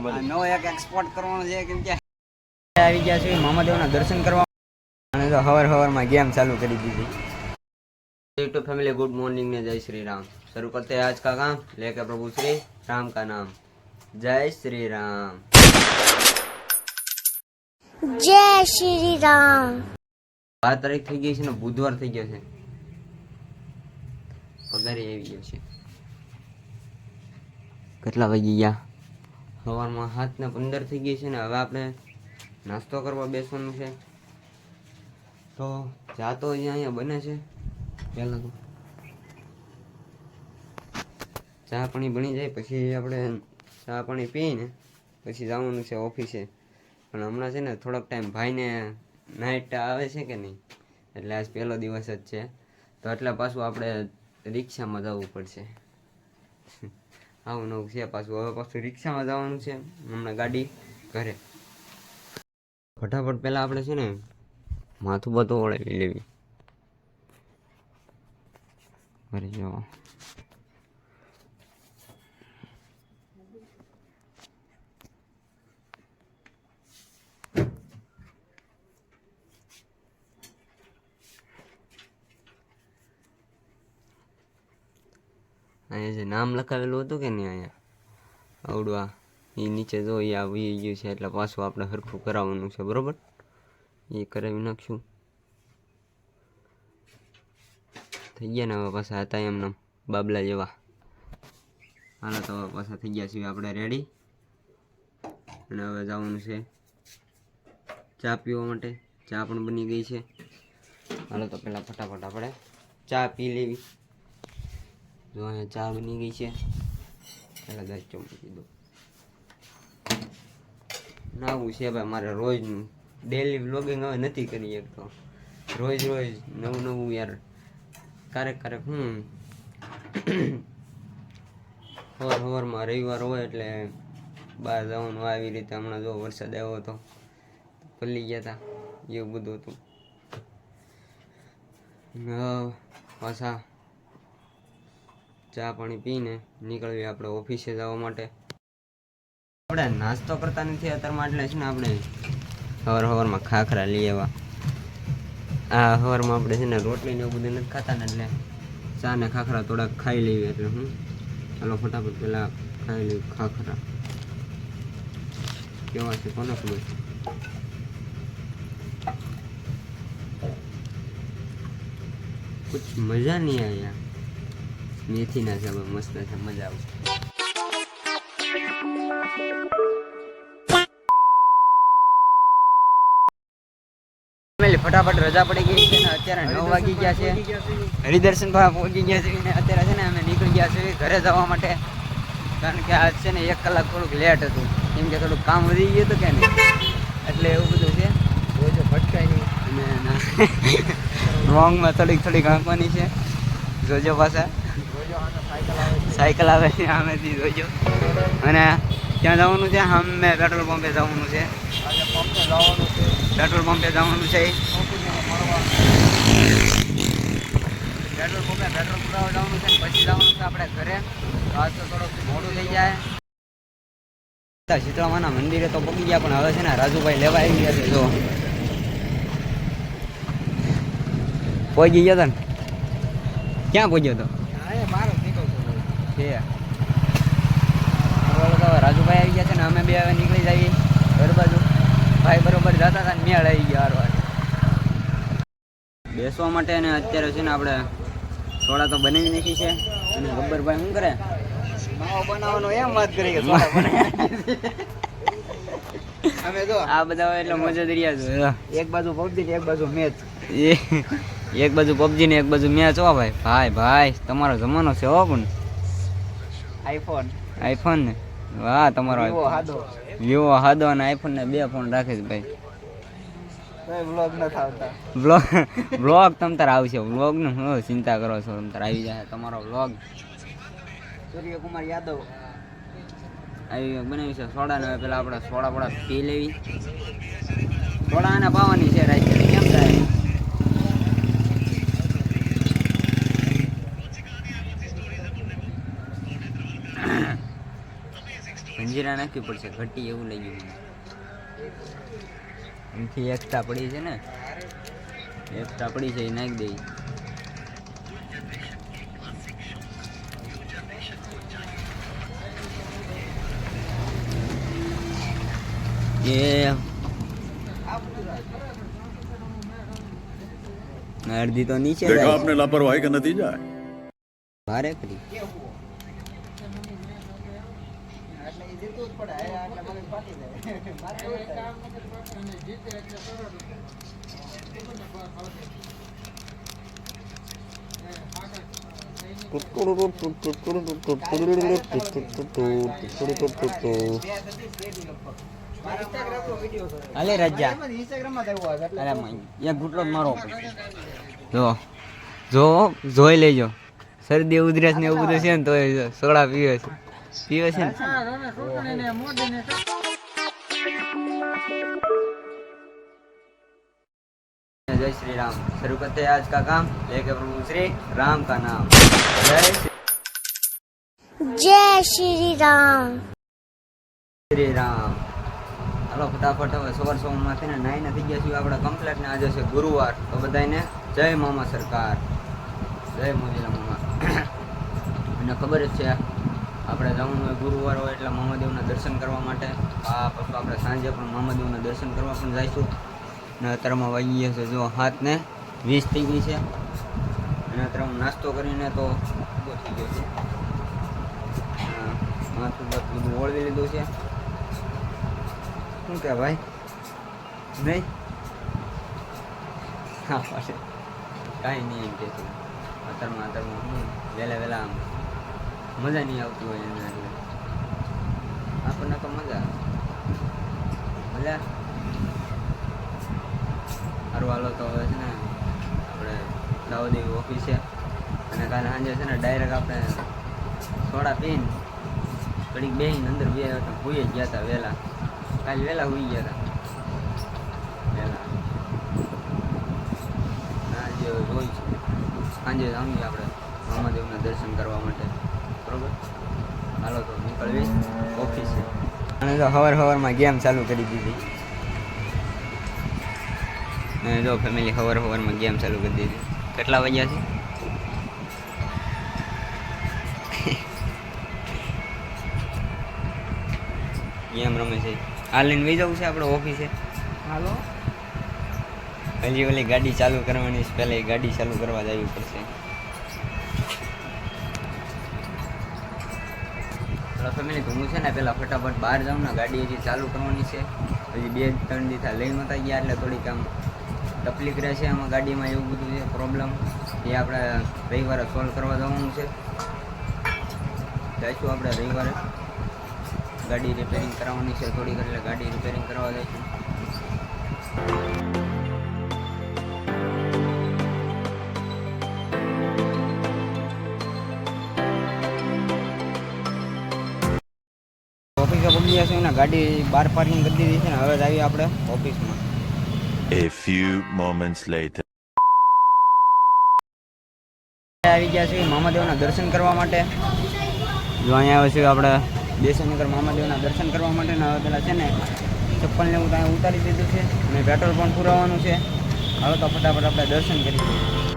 આ નવો એક એક્સપોર્ટ કરવાનો છે કેમ કે આવી ગયા છે મામાદેવના દર્શન કરવા અને તો હવાર હવારમાં ગેમ ચાલુ કરી દીધી યુટ્યુબ फैमिली गुड मॉर्निंग में जय श्री राम शुरू करते हैं आज का काम लेकर प्रभु श्री राम का नाम जय श्री राम જય શ્રી રામ બાર તારીખ થઈ ગઈ છે ને બુધવાર થઈ ગયો છે પગારે આવી ગયો છે કેટલા વાગી ગયા સવારમાં હાથને પંદર થઈ ગઈ છે ને હવે આપણે નાસ્તો કરવા બેસવાનું છે. તો ચા તો અહીંયા અહીંયા બને છે. પહેલાં તો ચા પાણી બની જાય, પછી આપણે ચા પાણી પીને પછી જવાનું છે ઓફિસે. પણ હમણાં છે ને થોડોક ટાઈમ ભાઈને નાઇટ આવે છે કે નહીં? એટલે આજ પહેલો દિવસ જ છે. તો એટલે પાછું આપણે રિક્ષામાં જવું પડશે. આવું નવું છે પાછું. હવે પાછું રિક્ષામાં જવાનું છે હમણાં ગાડી ઘરે. ફટાફટ પહેલાં આપણે છે ને માથું બધું ઓળાવી લેવી. ઘરે જવા અહીંયા જે નામ લખાવેલું હતું કે નહીં અહીંયા? અવડવા એ નીચે જો એ આવી ગયું છે, એટલે પાછું આપણે સરખું કરાવવાનું છે, બરાબર? એ કરાવી નાખશું. થઈ ગયા ને હવે પાછા હતા એમના બાબલા જેવા. હાલો તો પાછા થઈ ગયા છીએ આપણે રેડી અને હવે જવાનું છે ચા પીવા માટે. ચા પણ બની ગઈ છે. હાલો તો પહેલાં ફટાફટ આપણે ચા પી લેવી. જો અહીંયા ચા બની ગઈ છે. પહેલાં દસ ચમચી દો નાવું છે ભાઈ, મારે રોજનું ડેલી વ્લોગિંગ હવે નથી કરી શકતો રોજ રોજ નવું નવું યાર. ક્યારેક ક્યારેક હું સવાર સવારમાં રવિવાર હોય એટલે બહાર જવાનું આવી રીતે. હમણાં જો વરસાદ આવ્યો હતો, પલ્લી ગયા હતા એવું બધું હતું. પાછા ચા પાણી પીને નીકળવી આપણે ઓફિસે જવા માટે. આપણે નાસ્તો કરતા નથી અત્યારમાં, એટલે છે ને આપણે હવર હવરમાં ખાખરા લઈ આવ્યા. આ હવરમાં આપણે છે ને રોટલી ને એવું બધું નથી ખાતા ને એટલે ચા ને ખાખરા થોડાક ખાઈ લઈએ એટલે હું. ચાલો ફટાફટ પહેલાં ખાઈ લઈએ ખાખરા. કેવા છે, કોને ખબર? છે કુછ મજા નહીં આયા મેથી ના છે મસ્ત છે મજા આવશે. ફટાફટ રજા પડી ગઈ છે ને અત્યારે નવ વાગી ગયા છે. હરિદર્શન ભાઈ પહોંચી ગયા છે ને અત્યારે છે ને અમે નીકળી ગયા છે ઘરે જવા માટે. કારણ કે આજ છે ને એક કલાક થોડુંક લેટ હતું. કેમ કે થોડુંક કામ વધી ગયું હતું કે નહીં? એટલે એવું બધું છે. રોજો ભટકાય નહીં. અને રોંગમાં થોડીક થોડીક આંકવાની છે. જોજો પાછા. સાયકલ આવે છે આમેથી જોજો અને ત્યાં જવાનું છે અમે પેટ્રોલ પંપે જવાનું છે. પેટ્રોલ પંપે જવાનું છે. પછી જવાનું આપણે ઘરે આજ મોડું થઈ જાય શીતળામાના મંદિરે તો પગી ગયા, પણ હવે છે ને રાજુભાઈ લેવા આવી ગયા છે, જો. પહોંચી ગયો તો ને? ક્યાં પહોંચ્યો તો? છે. રાજુભાઈ આવી ગયા છે ને અમે બે હવે નીકળી જઈએ. ઘર બાજુ. ભાઈ બરોબર જતા હતા ને મેળ આવી ગયા હારવાર. બેસવા માટે ને અત્યારે છે ને આપણે સોડા તો બનાવી નાખી છે. અને ગબ્બરભાઈ શું કરે? બનાવવાનો એમ વાત કરી કે સોડા અમે તો આ બધા એટલે મજા દરિયા છે. એક બાજુ પબજી ને એક બાજુ મેચ. એક બાજુ પબજી ને એક બાજુ મેચ હો ભાઈ. ભાઈ ભાઈ તમારો જમાનો છે હો પણ. આઈફોન આઈફોન ને? વાહ તમારો વિવો હાદો. વિવો હાદો અને આઈફોન ને બે ફોન રાખે છે ભાઈ. વ્લોગ ન વ્લોગ વ્લોગ બ્લોગ તમ તાર આવશે. વ્લોગનું હું ચિંતા કરો છો? તમ તાર આવી જાય તમારો વ્લોગ સૂર્યકુમાર યાદવ. આવી બનાવી છે સોડા ને પેલા આપણે સોડા પોડા પી લેવી. સોડા અને પાવાની છે રાત કેમ થાય જંજીરા નાખવી પડશે ઘટી એવું લઈ મને. એમથી એક પડી છે ને? એકસ્ટ્રા પડી છે એ નાખી દઈ. એ અડધી તો નીચે અલે રજા અરે એક મારો જો જોઈ લેજો શરદી ઉધરસ ને એવું બધું છે ને તો સોડા પીવે છે પીવે છે ને जय श्री राम शुरू करते हैं आज का काम लेके प्रभु श्री राम का नाम जय श्री जय श्री राम શ્રી રામ હાલો ફટાફટ હવે સવાર સવારમાંથી ને નાઈને થઈ ગયા છીએ આપણે કમ્પ્લેટ ને આજે છે ગુરુવાર તો બધાને જય મામા સરકાર જય મોજીલા મામા અને ખબર જ છે આપણે જવાનું હોય, ગુરુવાર હોય એટલે મામાદેવના દર્શન કરવા માટે. આ પછી આપણે સાંજે પણ મામાદેવના દર્શન કરવા પણ જઈશું. અને અત્યારમાં વાગી ગયા છે જો હાથને વીસ થઈ ગઈ છે. અને અત્યારે હું નાસ્તો કરીને તો ઊભો થઈ ગયો છે. માથું બધું ઓળવી લીધું છે. શું કે ભાઈ? નહીં? હા પાછળ કાંઈ નહીં એમ કે છે. અત્યારમાં અત્યારમાં વહેલા વહેલા આમ મજા નહીં આવતી હોય એના એટલે આપણને તો મજા મજા હરવાલો તો હવે છે ને આપણે દાવદેવી ઓફિસ અને કાલે સાંજે છે ને ડાયરેક્ટ આપણે સોડા પીને ઘડીક બેહીને અંદર બે હતા હોઈએ જ ગયા હતા વહેલા કાલે વહેલા હોઈ ગયા હતા વહેલા આજે છે. સાંજે આવીએ આપણે મહાદેવના દર્શન કરવા માટે. બરોબર હાલો તો નીકળવી ઓફિસે અને તો હવાર હવારમાં ગેમ ચાલુ કરી દીધી. અને જો ફેમિલી હવાર હવારમાં ગેમ ચાલુ કરી દીધી. કેટલા વાગ્યા છે? ગેમ રમે છે. આ લઈને વહી જવું છે આપણે ઓફિસે? હાલો. હજી ઓલી ગાડી ચાલુ કરવાની પહેલાં ગાડી ચાલુ કરવા જવી પડશે. ચલો ફેમિલી તો હું છે ને પહેલાં ફટાફટ બહાર જાઉં ને, ગાડી હજી ચાલુ કરવાની છે. હજી બે ત્રણ દીથા લઈ નહોતા ગયા, એટલે થોડીક આમ તકલીફ રહે છે આમાં ગાડીમાં એવું બધું છે પ્રોબ્લેમ એ આપણે રવિવારે સોલ્વ કરવા જવાનું છે. જઈશું આપણે રવિવારે. ગાડી રિપેરિંગ કરાવવાની છે થોડીક, એટલે ગાડી રિપેરિંગ કરવા જઈશું. ઓફિસે પગી ને ગાડી બહાર પાર્કિંગ કરી દીધી છે ને હવે જ આવી આપણે ઓફિસમાં. A few moments later. આવી ગયા છીએ મામાદેવના દર્શન કરવા માટે. જો અહીંયા આવે છે આપણે દેશનગર મામાદેવના દર્શન કરવા માટે ને હવે પેલા છે ને ચપ્પલ ને એવું ત્યાં ઉતારી દીધું છે અને પેટ્રોલ પણ પુરાવાનું છે. હવે તો ફટાફટ આપણે દર્શન કરી દઈએ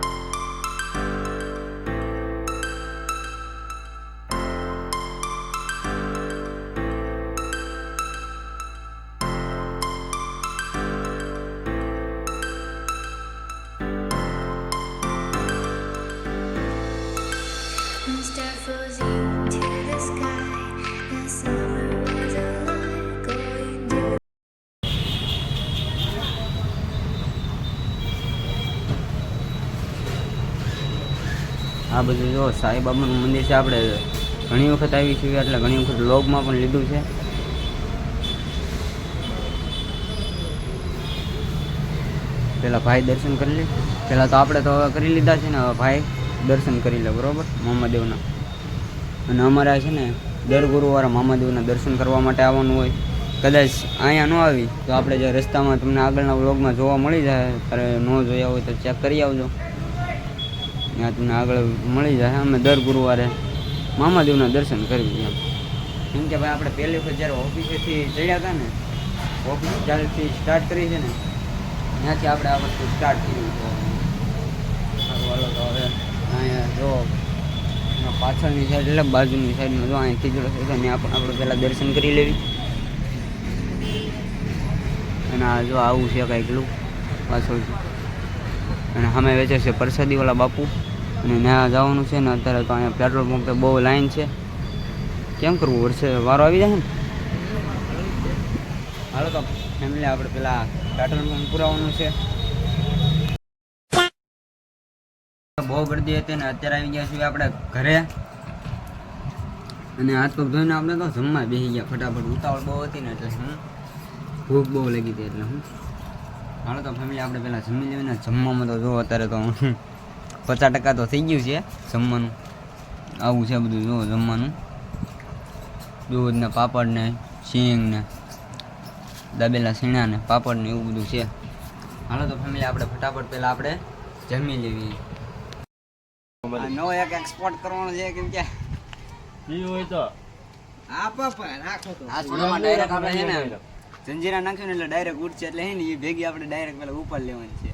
આ બધું જો સાંઈબાબાનું મંદિર છે, આપણે ઘણી વખત આવી છીએ એટલે ઘણી વખત લોગમાં પણ લીધું છે. પેલા ભાઈ દર્શન કરી લે. પેલા તો આપણે તો કરી લીધા છે ને, હવે ભાઈ દર્શન કરી લે, બરોબર? મામાદેવના. અને અમારે છે ને, દર ગુરુવારે મામાદેવના દર્શન કરવા માટે આવવાનું હોય. કદાચ અહીંયા ન આવી, તો આપણે જે રસ્તામાં તમને આગળના વ્લોગમાં જોવા મળી જાય ત્યારે ન જોયા હોય તો ચેક કરી આવજો. ત્યાં તમને આગળ મળી જાય. અમે દર ગુરુવારે મામાદેવના દર્શન કરવી એમ. કેમ કે ભાઈ, આપણે પહેલી વખત જ્યારે ઓફિસેથી ચડ્યા હતા ને, ઓફિસ જ્યારેથી સ્ટાર્ટ કરી છે ને, ત્યાંથી આપણે આ વસ્તુ સ્ટાર્ટ કર્યું તો હવે અહીંયા જો પાછળની સાઈડ એટલે બાજુની સાઈડમાં જો, અહીંયા ખીજડો છે, તો ત્યાં પણ આપણે પહેલાં દર્શન કરી લેવી. અને આ જો આવું છે કાંઈક લુક પાછળ અને સામે વેચે છે પ્રસાદીવાળા બાપુ. અને ત્યાં જવાનું છે ને અત્યારે તો અહીંયા પેટ્રોલ પંપે બહુ લાઈન છે. કેમ કરવું વર્ષે વારો આવી જાય ને? હાલો તો ફેમિલી આપણે પેલા પેટ્રોલ પંપ પુરાવાનું છે. બહુ ગરદી હતી ને અત્યારે આવી ગયા છીએ આપણે ઘરે. અને હાથ પગ ધોઈને આપણે તો જમવા બેસી ગયા, ફટાફટ. ઉતાવળ બહુ હતી ને એટલે હું ભૂખ બહુ લાગી હતી એટલે હું. હાલો તો ફેમિલી આપણે પહેલાં જમી લેવી ને, જમવામાં તો જો અત્યારે તો પચાસ ટકા તો થઈ ગયું છે જમવાનું. આવું છે બધું જો જમવાનું. દૂધ ને પાપડ ને શીંગ ને દાબેલા શીણા ને પાપડ ને એવું બધું છે. હાલો તો ફેમિલી આપણે ફટાફટ પહેલાં આપણે જમી લેવી. આ નવો એક એક્સપોર્ટ કરવાનો છે કેમ કે આ સોનામાં ડાયરેક્ટ આપણે છે ને જંજીરા નાખ્યું ને એટલે ડાયરેક્ટ ઉઠશે એટલે હે ને એ ભેગી આપણે ડાયરેક્ટ પેલા ઉપર લેવાની છે.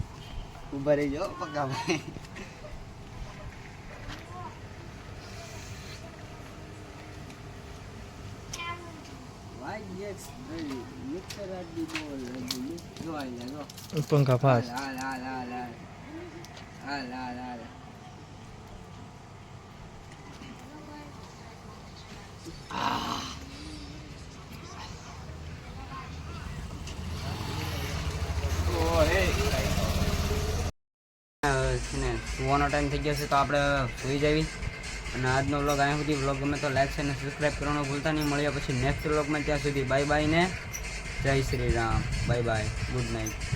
ઊભા રહી જાઓ પક્કા ભાઈ. પંખા ફાસ સુવાનો ટાઈમ થઈ ગયો છે તો આપણે સુઈ જવી અને આજનો વ્લોગ અહીંયા સુધી. વ્લોગ ગમે તો લાઈક છે અને સબસ્ક્રાઈબ કરવાનું ભૂલતા નહીં. મળ્યા પછી નેક્સ્ટ વ્લોગમાં ત્યાં સુધી બાય બાય ને જય Shri Ram. Bye bye good night